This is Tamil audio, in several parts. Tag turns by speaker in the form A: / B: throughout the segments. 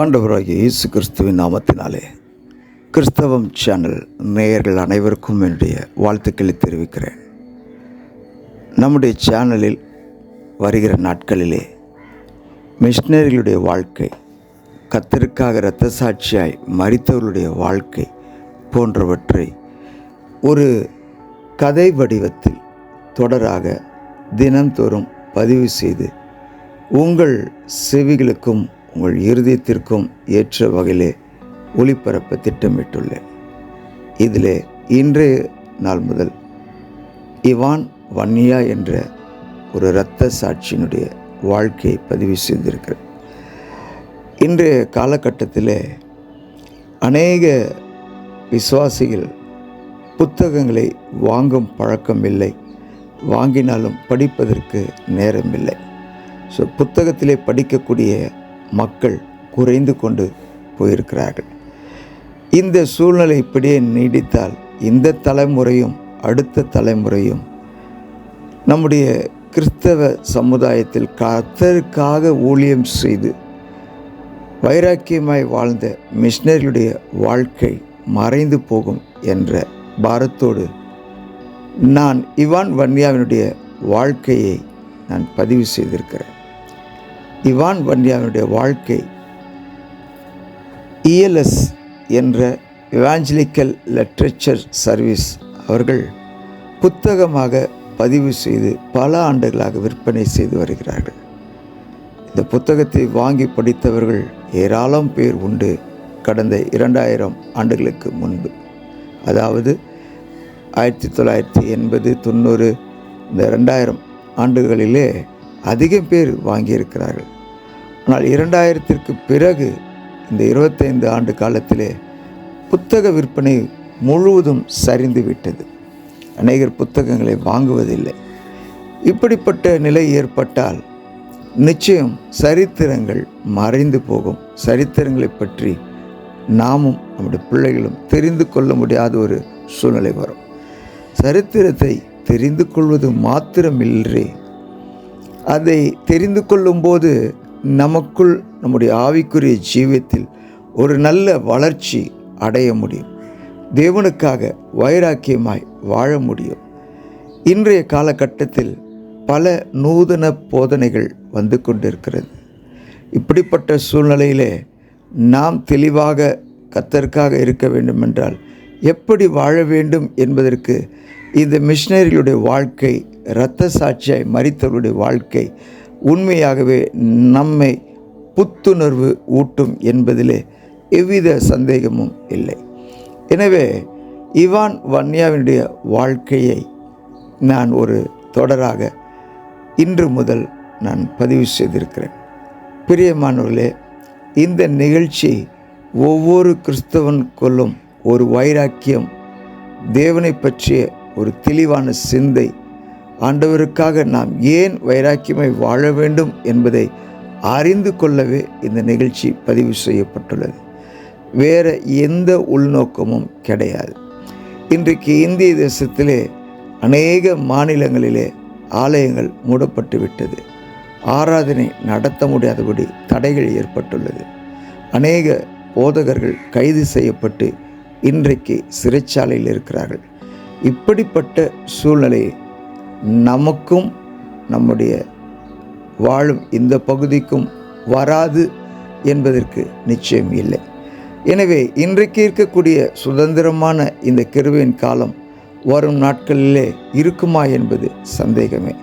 A: ஆண்டவராகிய இயேசு கிறிஸ்துவின் நாமத்தினாலே கிறிஸ்தவம் சேனல் நேயர்கள் அனைவருக்கும் என்னுடைய வாழ்த்துக்களை தெரிவிக்கிறேன். நம்முடைய சேனலில் வருகிற நாட்களிலே மிஷினரிகளுடைய வாழ்க்கை கத்திற்காக இரத்த சாட்சியாய் மறித்தவர்களுடைய வாழ்க்கை போன்றவற்றை ஒரு கதை வடிவத்தில் தொடராக தினந்தோறும் பதிவு செய்து உங்கள் செவிகளுக்கும் உங்கள் இருதயத்திற்கும் ஏற்ற வகையிலே ஒளிபரப்ப திட்டமிட்டுள்ளேன். இதிலே இன்றைய நாள் முதல் இவான் வன்னியா என்ற ஒரு இரத்த சாட்சியினுடைய வாழ்க்கையை பதிவு செய்திருக்கிறேன் இன்றைய காலகட்டத்திலே அநேக விசுவாசிகள் புத்தகங்களை வாங்கும் பழக்கம் இல்லை. வாங்கினாலும் படிப்பதற்கு நேரமில்லை ஸோ புத்தகத்திலே படிக்கக்கூடிய மக்கள் குறைந்து கொண்டு போயிருக்கிறார்கள். இந்த சூழ்நிலை இப்படியே நீடித்தால் இந்த தலைமுறையும் அடுத்த தலைமுறையும் நம்முடைய கிறிஸ்தவ சமுதாயத்தில் கத்தருக்காக ஊழியம் செய்து வைராக்கியமாய் வாழ்ந்த மிஷினரியுடைய வாழ்க்கை மறைந்து போகும் என்ற பாரத்தோடு நான் இவான் வன்னியாவினுடைய வாழ்க்கையை நான் பதிவு செய்திருக்கிறேன். இவான் வன்னியாவினுடைய வாழ்க்கை. இஎல்எஸ் என்ற இவாஞ்சலிக்கல் லிட்ரேச்சர் சர்வீஸ் அவர்கள் புத்தகமாக பதிவு செய்து பல ஆண்டுகளாக விற்பனை செய்து வருகிறார்கள். இந்த புத்தகத்தை வாங்கி படித்தவர்கள் ஏராளம் பேர் உண்டு கடந்த இரண்டாயிரம் ஆண்டுகளுக்கு முன்பு. அதாவது ஆயிரத்தி தொள்ளாயிரத்தி எண்பது தொண்ணூறு இந்த ரெண்டாயிரம் ஆண்டுகளிலே அதிகம் பேர் வாங்கியிருக்கிறார்கள். ஆனால் இரண்டாயிரத்திற்கு பிறகு இந்த இருபத்தைந்து ஆண்டு காலத்திலே புத்தக விற்பனை முழுவதும் சரிந்து விட்டது அநேகர் புத்தகங்களை வாங்குவதில்லை. இப்படிப்பட்ட நிலை ஏற்பட்டால் நிச்சயம் சரித்திரங்கள் மறைந்து போகும். சரித்திரங்களை பற்றி நாமும் நம்முடைய பிள்ளைகளும் தெரிந்து கொள்ள முடியாத ஒரு சூழ்நிலை வரும். சரித்திரத்தை தெரிந்து கொள்வது மாத்திரமில்லை. அதை தெரிந்து கொள்ளும்போது நமக்குள் நம்முடைய ஆவிக்குரிய ஜீவியத்தில் ஒரு நல்ல வளர்ச்சி அடைய முடியும். தேவனுக்காக வைராக்கியமாய் வாழ முடியும். இன்றைய காலகட்டத்தில் பல நூதன போதனைகள் வந்து கொண்டிருக்கிறது. இப்படிப்பட்ட சூழ்நிலையிலே நாம் தெளிவாக கத்தற்காக இருக்க வேண்டுமென்றால் எப்படி வாழ வேண்டும் என்பதற்கு இந்த மிஷினரிகளுடைய வாழ்க்கை இரத்த சாட்சியாய் மறித்தவர்களுடைய வாழ்க்கை உண்மையாகவே நம்மை புத்துணர்வு ஊட்டும் என்பதிலே எவ்வித சந்தேகமும் இல்லை. எனவே இவான் வன்னியாவினுடைய வாழ்க்கையை நான் ஒரு தொடராக இன்று முதல் நான் பதிவு செய்திருக்கிறேன். பிரியமானவர்களே இந்த நிகழ்ச்சி ஒவ்வொரு கிறிஸ்தவனுக்குள்ளும் ஒரு வைராக்கியம் தேவனை பற்றிய ஒரு தெளிவான சிந்தை ஆண்டவருக்காக நாம் ஏன் வைராக்கியமை வாழ வேண்டும் என்பதை அறிந்து கொள்ளவே இந்த நிகழ்ச்சி பதிவு செய்யப்பட்டுள்ளது. வேறு எந்த உள்நோக்கமும் கிடையாது. இன்றைக்கு இந்திய தேசத்திலே அநேக மாநிலங்களிலே ஆலயங்கள் மூடப்பட்டு விட்டது. ஆராதனை நடத்த முடியாதபடி தடைகள் ஏற்பட்டுள்ளது. அநேக போதகர்கள் கைது செய்யப்பட்டு இன்றைக்கு சிறைச்சாலையில் இருக்கிறார்கள். இப்படிப்பட்ட சூழ்நிலையை நமக்கும் நம்முடைய வாழும் இந்த பகுதிக்கும் வராது என்பதற்கு நிச்சயம் இல்லை. எனவே இன்றைக்கு இருக்கக்கூடிய சுதந்திரமான இந்த கிருவின் காலம் வரும் நாட்களிலே இருக்குமா என்பது சந்தேகமே.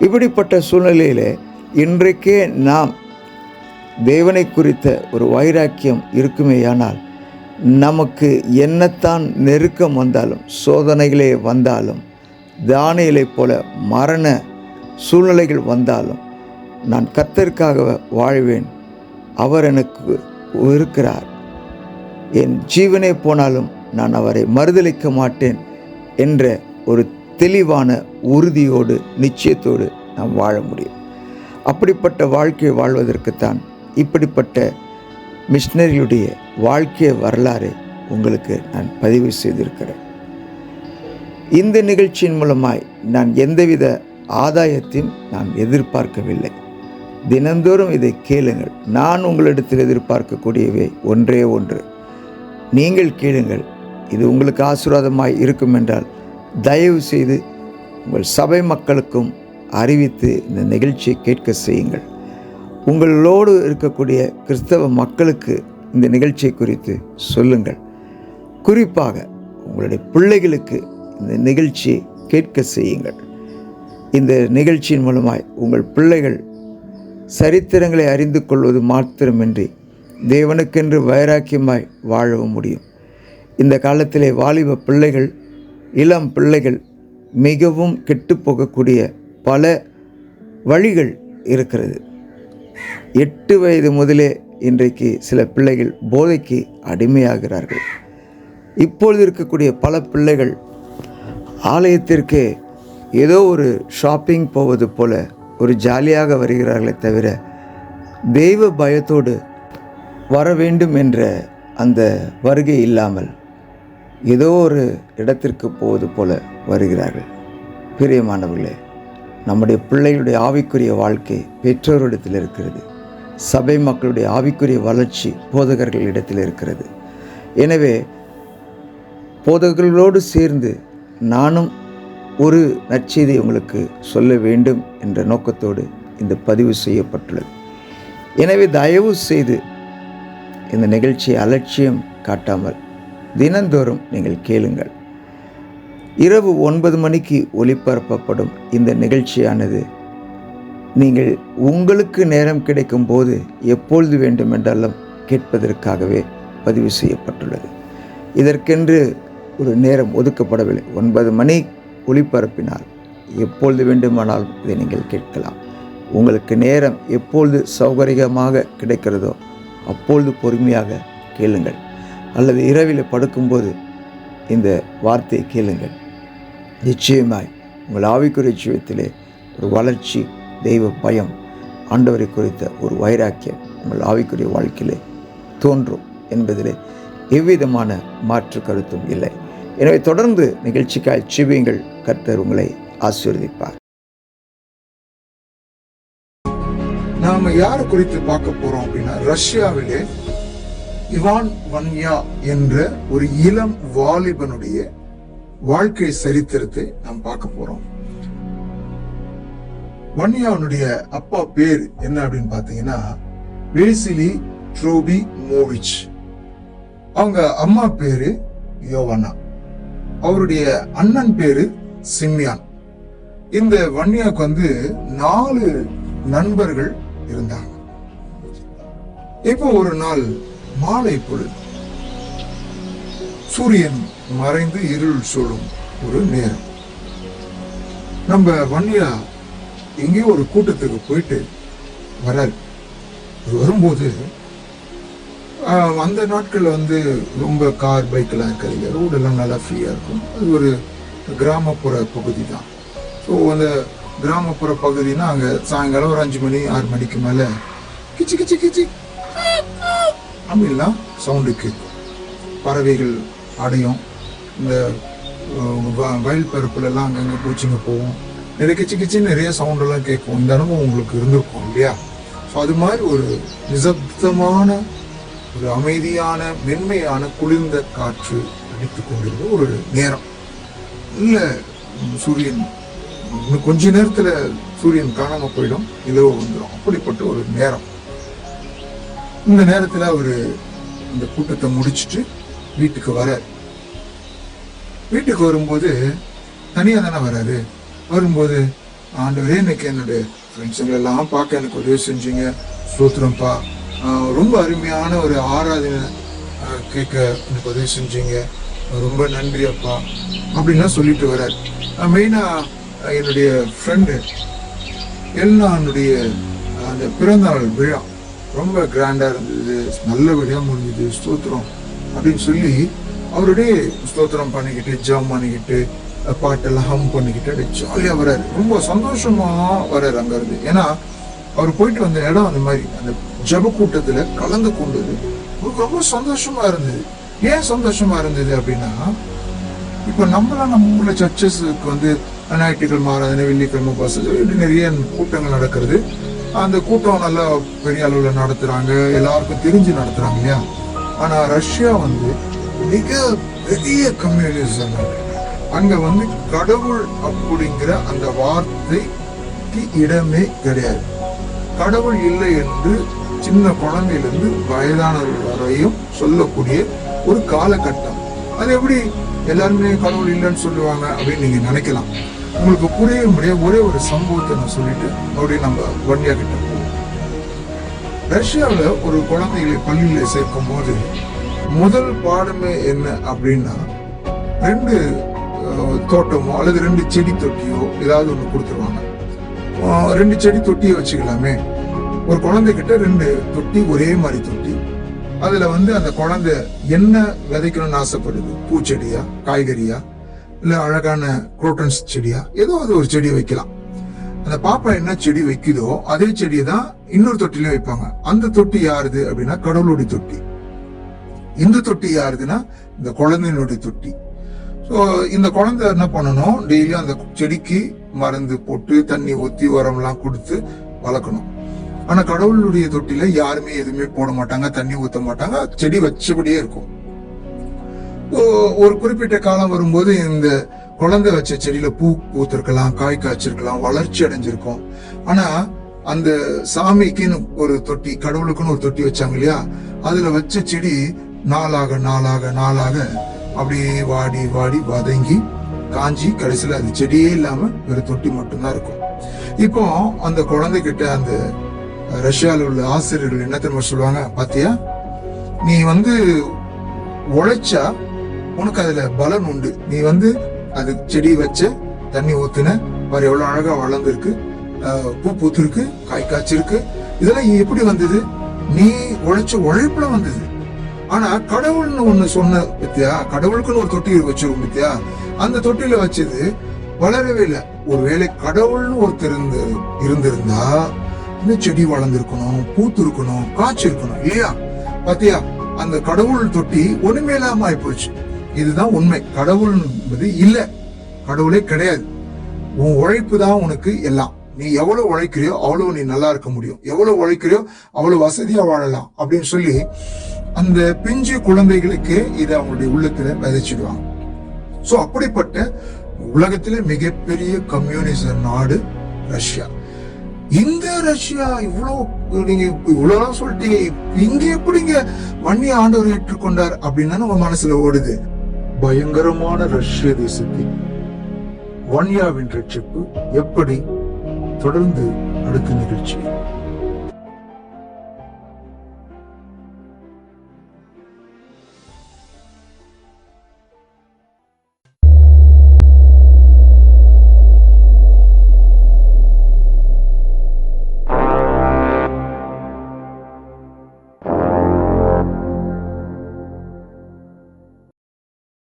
A: இப்படிப்பட்ட சூழ்நிலையிலே இன்றைக்கே நாம் தேவனை குறித்த ஒரு வைராக்கியம் இருக்குமேயானால் நமக்கு என்னத்தான் நெருக்கம் வந்தாலும் சோதனைகளே வந்தாலும் தானியலை போல மரண சூழ்நிலைகள் வந்தாலும் நான் கத்தருக்காக வாழ்வேன். அவர் எனக்கு இருக்கிறார். என் ஜீவனே போனாலும் நான் அவரை மறுதளிக்க மாட்டேன் என்ற ஒரு தெளிவான உறுதியோடு நிச்சயத்தோடு நாம் வாழ முடியும். அப்படிப்பட்ட வாழ்க்கையை வாழ்வதற்குத்தான் இப்படிப்பட்ட மிஷினரியுடைய வாழ்க்கை வரலாறு உங்களுக்கு நான் பதிவு செய்திருக்கிறேன். இந்த நிகழ்ச்சியின் மூலமாய் நான் எந்தவித ஆதாயத்தையும் நான் எதிர்பார்க்கவில்லை. தினந்தோறும் இதை கேளுங்கள். நான் உங்களிடத்தில் எதிர்பார்க்கக்கூடியவை ஒன்றே ஒன்று. நீங்கள் கேளுங்கள். இது உங்களுக்கு ஆசீர்வாதமாய் இருக்கும் என்றால் தயவு செய்து உங்கள் சபை மக்களுக்கும் அறிவித்து இந்த நிகழ்ச்சியை கேட்க செய்யுங்கள். உங்களோடு இருக்கக்கூடிய கிறிஸ்தவ மக்களுக்கு இந்த நிகழ்ச்சியை குறித்து சொல்லுங்கள். குறிப்பாக உங்களுடைய பிள்ளைகளுக்கு இந்த நிகழ்ச்சியை கேட்க செய்யுங்கள். இந்த நிகழ்ச்சியின் மூலமாய் உங்கள் பிள்ளைகள் சரித்திரங்களை அறிந்து கொள்வது மாத்திரமின்றி தேவனுக்கென்று வைராக்கியமாய் வாழவும் முடியும். இந்த காலத்திலே வாலிப பிள்ளைகள் இளம் பிள்ளைகள் மிகவும் கெட்டுப்போகக்கூடிய பல வழிகள் இருக்கிறது. எட்டு வயது முதலே இன்றைக்கு சில பிள்ளைகள் போதைக்கு அடிமையாகிறார்கள். இப்பொழுது இருக்கக்கூடிய பல பிள்ளைகள் ஆலயத்திற்கு ஏதோ ஒரு ஷாப்பிங் போவது போல ஒரு ஜாலியாக வருகிறார்களே தவிர தெய்வ பயத்தோடு வர வேண்டும் என்ற அந்த வருகை இல்லாமல் ஏதோ ஒரு இடத்திற்கு போவது போல வருகிறார்கள். பிரியமானவர்களே நம்முடைய பிள்ளைகளுடைய ஆவிக்குரிய வாழ்க்கை பெற்றோரிடத்தில் இருக்கிறது. சபை மக்களுடைய ஆவிக்குரிய வளர்ச்சி போதகர்கள் இடத்தில் இருக்கிறது. எனவே போதகர்களோடு சேர்ந்து நானும் ஒரு நற்செய்தி உங்களுக்கு சொல்ல வேண்டும் என்ற நோக்கத்தோடு இந்த பதிவு செய்யப்பட்டுள்ளது. எனவே தயவு செய்து இந்த நிகழ்ச்சியை அலட்சியம் காட்டாமல் தினந்தோறும் நீங்கள் கேளுங்கள். இரவு ஒன்பது மணிக்கு ஒளிபரப்பப்படும் இந்த நிகழ்ச்சியானது நீங்கள் உங்களுக்கு நேரம் கிடைக்கும் போது எப்பொழுது வேண்டுமென்றாலும் கேட்பதற்காகவே பதிவு செய்யப்பட்டுள்ளது. இதற்கென்று ஒரு நேரம் ஒதுக்கப்படவில்லை. ஒன்பது மணி ஒளிபரப்பினால் எப்பொழுது வேண்டுமானாலும் இதை நீங்கள் கேட்கலாம். உங்களுக்கு நேரம் எப்பொழுது சௌகரியமாக கிடைக்கிறதோ அப்பொழுது பொறுமையாக கேளுங்கள். அல்லது இரவில் படுக்கும்போது இந்த வார்த்தையை கேளுங்கள். நிச்சயமாய் உங்கள் ஆவிக்குரிய ஜீவத்திலே ஒரு வளர்ச்சி தெய்வ பயம் ஆண்டவரை குறித்த ஒரு வைராக்கியம் உங்கள் ஆவிக்குரிய வாழ்க்கையிலே தோன்றும் என்பதிலே எவ்விதமான மாற்று கருத்தும் இல்லை. எனவே தொடர்ந்து நிகழ்ச்சிக்காய் சிவியுங்கள் கர்த்தர் உங்களை ஆசீர்வதிப்பார்.
B: நாம யார குறித்து பார்க்க போறோம் அப்படின்னா ரஷ்யாவிலே இவான் வன்யா என்ற ஒரு இளம் வாலிபனுடைய வாழ்க்கை சரித்திரத்தை நாம் பார்க்க போறோம். வன்யாவுடைய அப்பா பேர் என்ன அப்படின்னு பாத்தீங்கன்னா வேசிலி ட்ரோபி மோவிச் அவங்க அம்மா பேரு யோவனா. அவருடைய அண்ணன் பேரு சிம்யான் இந்த வன்யாக்கு வந்து நாலு நண்பர்கள் இருந்தாங்க. இப்போ ஒரு நாள் மாலை பொழுது சூரியன் மறைந்து இருள் சூழும் ஒரு நேரம். நம்ம வன்னியா எங்கேயோ ஒரு கூட்டத்துக்கு போயிட்டு வராரு. வரும்போது அந்த நாட்களில் வந்து ரொம்ப கார் பைக்கெல்லாம் இருக்காது ரோடெல்லாம் நல்லா ஃப்ரீயாக இருக்கும். அது ஒரு கிராமப்புற பகுதி தான் ஸோ அந்த கிராமப்புற பகுதினா அங்கே சாயங்காலம் ஒரு அஞ்சு மணி ஆறு மணிக்கு மேலே கிச்சு கிச்சு கிச்சு அப்படின்லாம் சவுண்டு கேட்கும். பறவைகள் அடையும். இந்த வ- வயல் பரப்புலலாம் அங்கங்கே பூச்சிங்க போகும். நிறைய கிச்சு கிச்சு நிறைய சவுண்டெல்லாம் கேட்கும். இந்த அனுபவம் உங்களுக்கு இருந்திருக்கும் இல்லையா? ஸோ அது மாதிரி ஒரு நிசப்தமான ஒரு அமைதியான மென்மையான குளிர்ந்த காற்று அடித்து கொண்டிருந்த ஒரு நேரம். இல்லை சூரியன் இன்னும் கொஞ்ச நேரத்துல சூரியன் காணாம போயிடும் இரவு வந்துடும் அப்படிப்பட்ட ஒரு நேரம். இந்த நேரத்துல அவரு இந்த கூட்டத்தை முடிச்சிட்டு வீட்டுக்கு வர வீட்டுக்கு வரும்போது தனியா தானே வராது வரும்போது ஆண்டவரே இன்னைக்கு என்னுடைய ஃப்ரெண்ட்ஸுங்க எல்லாம் பார்க்க எனக்கு உதவி செஞ்சீங்க. சூத்திரம்ப்பா ரொம்ப அருமையான ஒரு ஆராதனை கேட்க எனக்கு உதவி செஞ்சீங்க. ரொம்ப நன்றி அப்பா. அப்படின்லாம் சொல்லிட்டு வர்றாரு. மெயினாக என்னுடைய ஃப்ரெண்டு எல்னானுடைய அந்த பிறந்தநாள் விழா. ரொம்ப கிராண்டாக இருந்தது. நல்லபடியாக முடிஞ்சது. ஸ்தோத்திரம். அப்படின்னு சொல்லி அவருடைய ஸ்தோத்திரம் பண்ணிக்கிட்டு ஜாம் பண்ணிக்கிட்டு பாட்டெல்லாம் ஹம் பண்ணிக்கிட்டு அப்படியே ஜாலியாக வர்றாரு. ரொம்ப சந்தோஷமாக வர்றாரு அங்கேருந்து. ஏன்னா அவர் போயிட்டு வந்த இடம் அந்த மாதிரி. அந்த ஜப கூட்டத்துல கலந்து கொண்டது. ரொம்ப சந்தோஷமா இருந்தது. ஏன் சந்தோஷமா இருந்தது அப்படின்னா இப்ப நம்மளாம் நம்ம ஊர்ல சர்ச்சஸுக்கு வந்து ஞாயிற்றுக்கிழமை ஆராதனை வெள்ளிக்கிழமை பாசம் இப்படி நிறைய கூட்டங்கள் நடக்கிறது. அந்த கூட்டம் நல்லா பெரிய அளவுல நடத்துறாங்க. எல்லாருக்கும் தெரிஞ்சு நடத்துறாங்க இல்லையா? ஆனா ரஷ்யா வந்து மிக பெரிய கம்யூனிசம் அங்க வந்து கடவுள் அப்படிங்கிற அந்த வார்த்தைக்கு இடமே கிடையாது. கடவுள் இல்லை என்று சின்ன குழந்தையிலிருந்து வயதானவர்கள் வரையும் சொல்லக்கூடிய ஒரு காலகட்டம். அது எப்படி எல்லாருமே கடவுள் இல்லைன்னு சொல்லுவாங்க அப்படின்னு நீங்க நினைக்கலாம். உங்களுக்கு புரிய முடிய ஒரே ஒரு சம்பவத்தை நான் சொல்லிட்டு அப்படியே நம்ம வண்டியா கிட்ட போவோம். ரஷ்யாவில் ஒரு குழந்தைகளை பள்ளியில சேர்க்கும் போது முதல் பாடமே என்ன அப்படின்னா ரெண்டு அஹ், தோட்டமோ அல்லது ரெண்டு செடி தொட்டியோ ஏதாவது ஒன்று கொடுத்துருவாங்க. ரெண்டு செடி தொட்டியை வச்சுக்கலாமே. ஒரு குழந்தைகிட்ட ரெண்டு தொட்டி ஒரே மாதிரி தொட்டி. அதுல வந்து அந்த குழந்தை என்ன விதைக்கணும்னு ஆசைப்படுது? பூச்செடியா காய்கறியா? இல்ல அழகான குரோட்டன்ஸ் செடியா? ஏதோ அது ஒரு செடி வைக்கலாம். அந்த பாப்பா என்ன செடி வைக்குதோ அதே செடியை தான் இன்னொரு தொட்டிலையும் வைப்பாங்க. அந்த தொட்டி யாருது அப்படின்னா கடவுளுடைய தொட்டி. இந்த தொட்டி யாருதுன்னா இந்த குழந்தையினுடைய தொட்டி. ஸோ இந்த குழந்தை என்ன பண்ணணும்? டெய்லியும் அந்த செடிக்கு மருந்து போட்டு தண்ணி ஊத்தி உரம்லாம் கொடுத்து வளர்க்கணும். ஆனா கடவுளுடைய தொட்டில யாருமே எதுவுமே போட மாட்டாங்க தண்ணி ஊத்த மாட்டாங்க செடி வச்சபடியே இருக்கும். ஓ- ஒரு குறிப்பிட்ட காலம் வரும்போது இந்த குழந்தை வச்ச செடியில பூ பூத்திருக்கலாம் காய் காய்ச்சிருக்கலாம் வளர்ச்சி அடைஞ்சிருக்கும். ஆனா அந்த சாமிக்குன்னு ஒரு தொட்டி கடவுளுக்குன்னு ஒரு தொட்டி வச்சாங்க இல்லையா? அதுல வச்ச செடி நாளாக நாளாக நாளாக அப்படியே வாடி வாடி வதங்கி காஞ்சி கடைசியில் அது செடியே இல்லாம ஒரு தொட்டி மட்டும்தான் இருக்கும். இப்போ அந்த குழந்தைகிட்ட அந்த ரஷ்யாவில் உள்ள ஆசிரியர்கள் என்ன தெரியுமா சொல்லுவாங்க? பாத்தியா? நீ வந்து உழைச்சா உனக்கு அதுல பலன் உண்டு. நீ வந்து அது செடி வச்ச தண்ணி ஊத்துன பாரு எவ்வளவு அழகா வளர்ந்துருக்கு. பூ பூத்திருக்கு காய் காய்ச்சிருக்கு. இதெல்லாம் எப்படி வந்தது? நீ உழைச்ச உழைப்புல வந்தது. ஆனா கடவுள்னு ஒண்ணு சொன்ன பத்தியா? கடவுளுக்குன்னு ஒரு தொட்டி வச்சிருக்கும் பத்தியா? அந்த தொட்டியில வச்சது வளரவே இல்லை. ஒருவேளை கடவுள்னு ஒருத்தர் இருந்து இருந்திருந்தா இந்த செடி வளர்ந்துருக்கணும் பூத்து இருக்கணும் காய்ச்சி இருக்கணும் இல்லையா? பாத்தியா? அந்த கடவுள் தொட்டி ஒண்ணுமே இல்லாம ஆயிப்போச்சு. இதுதான் உண்மை. கடவுள் என்பது இல்ல. கடவுளே கிடையாது. உன் உழைப்பு தான் உனக்கு எல்லாம். நீ எவ்வளவு உழைக்கிறியோ அவ்வளவு நீ நல்லா இருக்க முடியும். எவ்வளவு உழைக்கிறியோ அவ்வளவு வசதியா வாழலாம் அப்படின்னு சொல்லி அந்த பிஞ்சு குழந்தைகளுக்கு இதை அவங்களுடைய உள்ளத்துல விதைச்சிடுவாங்க. சோ அப்படிப்பட்ட உலகத்திலே மிகப்பெரிய கம்யூனிச நாடு ரஷ்யா. இந்த ரஷ்யா இவ்வளவு நீங்க இவ்வளவு சொல்லிட்டீங்க. இங்க எப்படிங்க வன்னி ஆண்டவர் ஏற்றுக்கொண்டார் அப்படின்னு நம்ம மனசுல ஓடுது. பயங்கரமான ரஷ்ய தேசத்தில் வன்யாவின் ரட்சிப்பு எப்படி தொடர்ந்து அடுத்த நிகழ்ச்சி